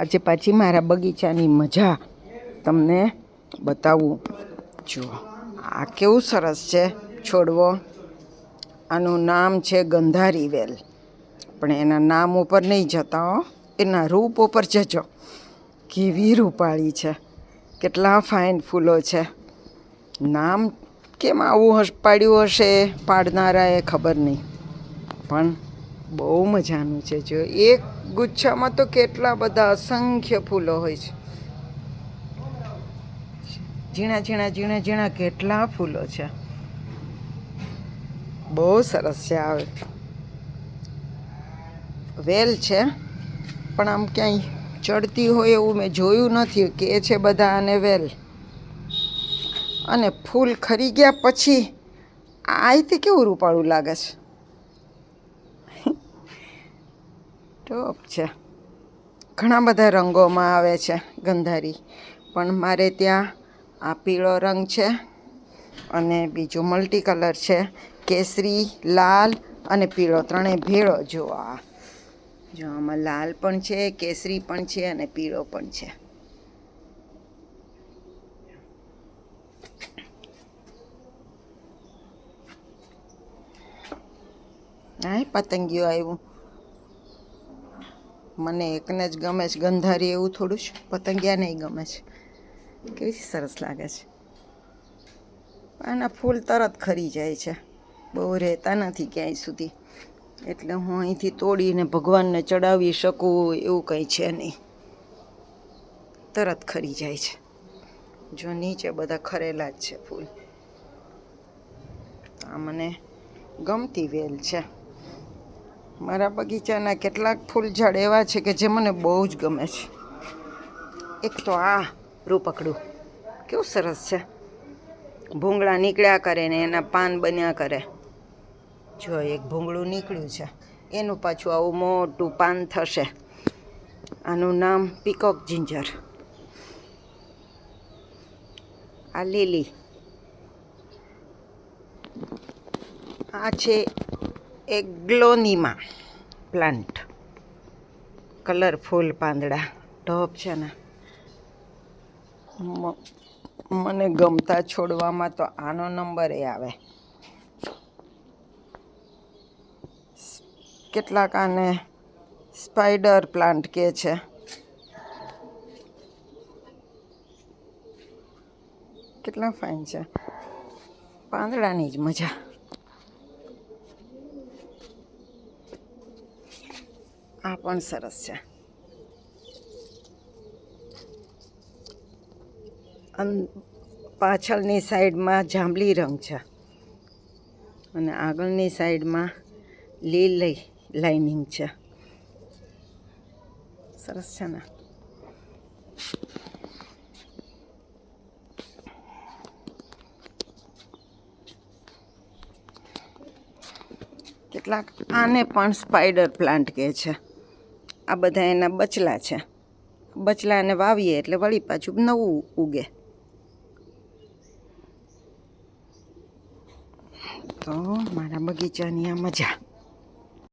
આજે પાછી મારા બગીચાની મજા તમને બતાવું. જુઓ આ કેવું સરસ છે. છોડવો. આનું નામ છે ગંધારી વેલ. પણ એના નામ ઉપર નહીં જતા હો. એના રૂપ ઉપર જજો. કેવી રૂપાળી છે. કેટલા ફાઇન ફૂલો છે. નામ કેમ આવું હશ પાડ્યું હશે? પાડનારાએ ખબર નહીં. પણ બહુ મજાનું છે, જો. એક ગુચ્છામાં તો કેટલા બધા અસંખ્ય ફૂલો હોય છે. ઝીણા ઝીણા ઝીણા ઝીણા કેટલા ફૂલો છે. બહુ સરસ છે આવે વેલ છે, પણ આમ ક્યાંય ચડતી હોય એવું મેં જોયું નથી, કે છે બધા આને વેલ. અને ફૂલ ખરી ગયા પછી, આ રીતે કેવું રૂપાળું લાગે છે? ટોપ છે. ઘણા બધા રંગોમાં આવે છે ગંધારી. પણ મારે ત્યાં આ પીળો રંગ છે અને બીજું મલ્ટી કલર છે. કેસરી, લાલ અને પીળો. ત્રણેય ભેળો જો આ. જો આમાં લાલ પણ છે, કેસરી પણ છે અને પીળો પણ છે. હા પતંગિયું આવ્યું. મને એકને જ ગમે છે, ગંધારી એવું થોડું છે પતંગિયા નહીં ગમે છે. કેવી સરસ લાગે છે. આના ફૂલ તરત ખરી જાય છે. બહુ રહેતા નથી ક્યાંય સુધી. એટલે હું અહીંથી તોડીને ભગવાનને ચડાવી શકું એવું કંઈ છે નહીં. તરત ખરી જાય છે. જો નીચે બધા ખરેલા જ છે ફૂલ. આ મને ગમતી વેલ છે. મારા બગીચાના કેટલાક ફૂલ ઝાડ એવા છે કે જે મને બહુ જ ગમે છે. એક તો આ રૂપકડું. કેવું સરસ છે. ભૂંગળા નીકળ્યા કરે ને એના પાન બન્યા કરે. જો એક ભૂંગળું નીકળ્યું છે. એનું પાછું આવું મોટું પાન થશે. આનું નામ પીકોક જિંજર. આ લીલી. આ છે એક ગ્લોનીમાં પ્લાન્ટ. કલરફુલ પાંદડા. ટોપ છે ને. મને ગમતા છોડવામાં તો આનો નંબર એ આવે. કેટલાક આને સ્પાઈડર પ્લાન્ટ કે છે. કેટલા ફાઇન છે. પાંદડાની જ મજા આ પણ સરસ છે પાછળની સાઈડમાં જાંબલી રંગ છે. અને આગળની સાઈડમાં લીલી લાઇનિંગ છે. સરસ છે ને? કેટલાક આને પણ સ્પાઈડર પ્લાન્ટ કહે છે. આ બધા એના બચલા છે. બચલાને વાવીએ એટલે વળી પાછું નવું ઉગે. તો મારા બગીચાની આ મજા.